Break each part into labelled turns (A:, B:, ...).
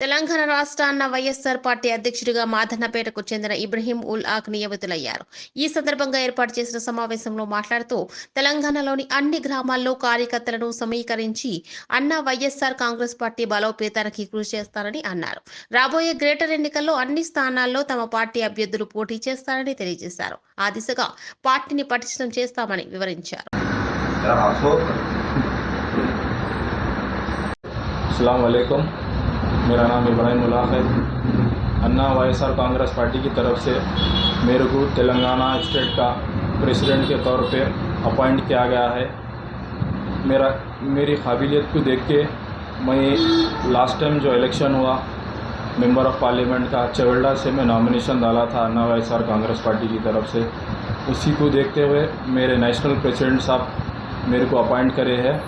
A: Telangana రాష్ట్రాన్న YSR party అధ్యక్షుడిగా మాధన్నపేటకు చెందిన ఇబ్రహీం ఉల్ ఆక్ నియమితులయ్యారు. ఈ సందర్భంగా ఏర్పాటు చేసిన సమావేశంలో మాట్లాడుతూ తెలంగాణలోని అన్ని గ్రామాల్లో కార్యకర్తలను సమీకరించి అన్న వైఎస్ఆర్ కాంగ్రెస్ పార్టీ బలోపేతానికి కృషి చేస్తారని అన్నారు. రాబోయే గ్రేటర్ ఎన్నికల్లో అన్ని స్థానాల్లో తమ పార్టీ అభ్యర్థులు పోటీ చేస్తారని తెలియజేశారు. ఆ దిశగా పార్టీని పటిష్టం చేస్తామని వివరించారు.
B: అస్సలం मेरा नाम इब्राहिम उल्लाह है। अन्ना वाईएसआर कांग्रेस पार्टी की तरफ़ से मेरे को तेलंगाना स्टेट का प्रेसिडेंट के तौर पे अपॉइंट किया गया है। मेरा, मेरी काबिलियत को देख के मैं लास्ट टाइम जो इलेक्शन हुआ, मेंबर ऑफ़ पार्लियामेंट का चवेल्डा से मैं नॉमिनेशन डाला था Anna Y YSR Congress party की तरफ़ से। उसी को देखते हुए मेरे नेशनल प्रेसिडेंट साहब मेरे को अपॉइंट करे हैं।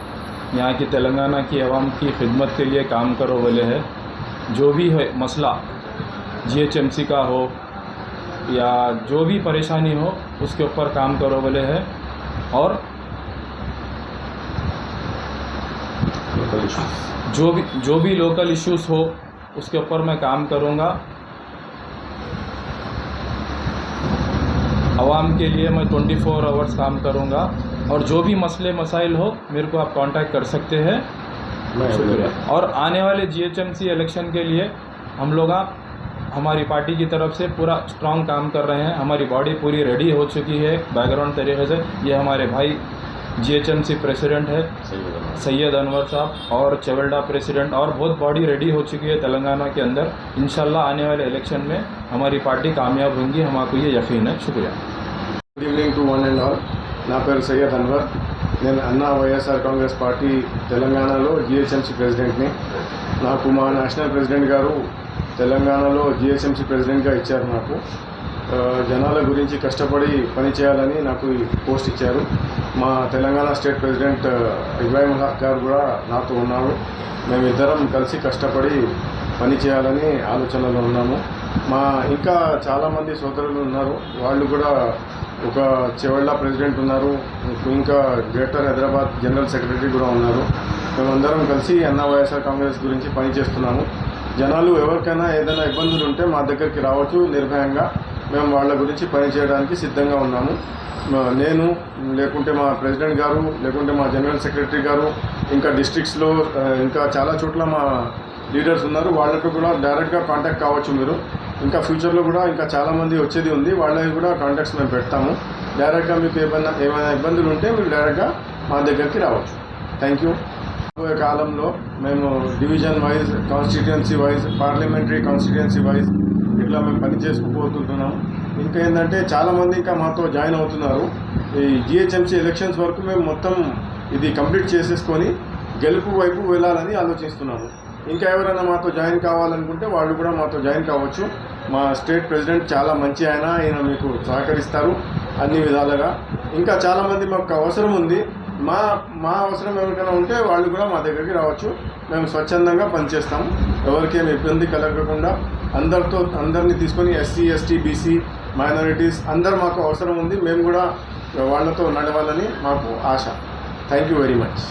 B: यहाँ की तेलंगाना की आवाम की खिदमत के लिए काम करो बोले है। जो भी है मसला जीएचएमसी का हो या जो भी परेशानी हो उसके ऊपर काम करो बोले है। और जो भी जो भी लोकल इश्यूज़ हो उसके ऊपर मैं काम करूँगा। आवाम के लिए मैं 24 फोर आवर्स काम करूँगा। और जो भी मसले मसाइल हो मेरे को आप कांटेक्ट कर सकते हैं। शुक्रिया। और आने वाले जीएचएमसी इलेक्शन के लिए हम लोग आप हमारी पार्टी की तरफ़ से पूरा स्ट्रांग काम कर रहे हैं। हमारी बॉडी पूरी रेडी हो चुकी है। बैकग्राउंड तरीके से। ये हमारे भाई जीएचएमसी प्रेसिडेंट है। सैयद अनवर साहब। और चवलडा प्रेसिडेंट और बहुत बॉडी रेडी हो चुकी है तेलंगाना के अंदर। इन आने वाले इलेक्शन में हमारी पार्टी कामयाब होंगी। हम आपको ये यकीन है। शुक्रिया।
C: Good evening to one and all నా పేరు సయ్యద్ అన్వర్. నేను అన్నా వైఎస్ఆర్ కాంగ్రెస్ పార్టీ తెలంగాణలో జిహెచ్ఎంసీ ప్రెసిడెంట్ని. నాకు మా నేషనల్ ప్రెసిడెంట్ గారు తెలంగాణలో జిహెచ్ఎంసీ ప్రెసిడెంట్గా ఇచ్చారు నాకు. జనాల గురించి కష్టపడి పని చేయాలని నాకు ఈ పోస్ట్ ఇచ్చారు. మా తెలంగాణ స్టేట్ ప్రెసిడెంట్ ఇబ్రాహిం హక్ గారు కూడా నాతో ఉన్నారు. మేమిద్దరం కలిసి కష్టపడి పనిచేయాలని ఆలోచనలో ఉన్నాము. మా ఇంకా చాలామంది సోదరులు ఉన్నారు. వాళ్ళు కూడా ఒక చివళ్ళ ప్రెసిడెంట్ ఉన్నారు ఇంకా గ్రేటర్ హైదరాబాద్ జనరల్ సెక్రటరీ కూడా ఉన్నారు. మేమందరం కలిసి అన్న వైఎస్ఆర్ కాంగ్రెస్ గురించి పనిచేస్తున్నాము. జనాలు ఎవరికైనా ఏదైనా ఇబ్బందులు ఉంటే మా దగ్గరికి రావచ్చు నిర్భయంగా. మేము వాళ్ళ గురించి పనిచేయడానికి సిద్ధంగా ఉన్నాము. నేను లేకుంటే మా ప్రెసిడెంట్ గారు లేకుంటే మా జనరల్ సెక్రటరీ గారు ఇంకా డిస్ట్రిక్ట్స్లో ఇంకా చాలా చోట్ల మా లీడర్స్ ఉన్నారు. వాళ్ళకు కూడా డైరెక్ట్గా కాంటాక్ట్ కావచ్చు మీరు. ఇంకా ఫ్యూచర్లో కూడా ఇంకా చాలామంది వచ్చేది ఉంది. వాళ్ళకి కూడా కాంటాక్ట్స్ మేము పెడతాము. డైరెక్ట్గా మీకు ఏమైనా ఏమైనా ఇబ్బందులు ఉంటే మీరు డైరెక్ట్గా మా దగ్గరికి రావచ్చు. థ్యాంక్ యూ రాబోయే కాలంలో మేము division wise constituency wise parliamentary constituency wise ఇట్లా మేము పని చేసుకుపోతుంటున్నాం ఇంకా ఏంటంటే చాలామంది ఇంకా మాతో జాయిన్ అవుతున్నారు. ఈ జిహెచ్ఎంసీ ఎలక్షన్స్ వరకు మేము మొత్తం ఇది కంప్లీట్ చేసేసుకొని గెలుపు వైపు వెళ్ళాలని ఆలోచిస్తున్నాము. ఇంకా ఎవరైనా మాతో జాయిన్ కావాలనుకుంటే వాళ్ళు కూడా మాతో జాయిన్ కావచ్చు. మా స్టేట్ ప్రెసిడెంట్ చాలా మంచి ఆయన ఆయన మీకు సహకరిస్తారు అన్ని విధాలుగా. ఇంకా చాలామంది మాకు అవసరం ఉంది. మా మా అవసరం ఎవరికైనా ఉంటే వాళ్ళు కూడా మా దగ్గరికి రావచ్చు. మేము స్వచ్ఛందంగా పనిచేస్తాము ఎవరికేం ఇబ్బంది కలగకుండా అందరితో అందరినీ తీసుకొని ఎస్సీ ఎస్టీ బీసీ మైనారిటీస్ అందరు మాకు అవసరం ఉంది. మేము కూడా వాళ్ళతో నడవాలని మాకు ఆశ. Thank you very much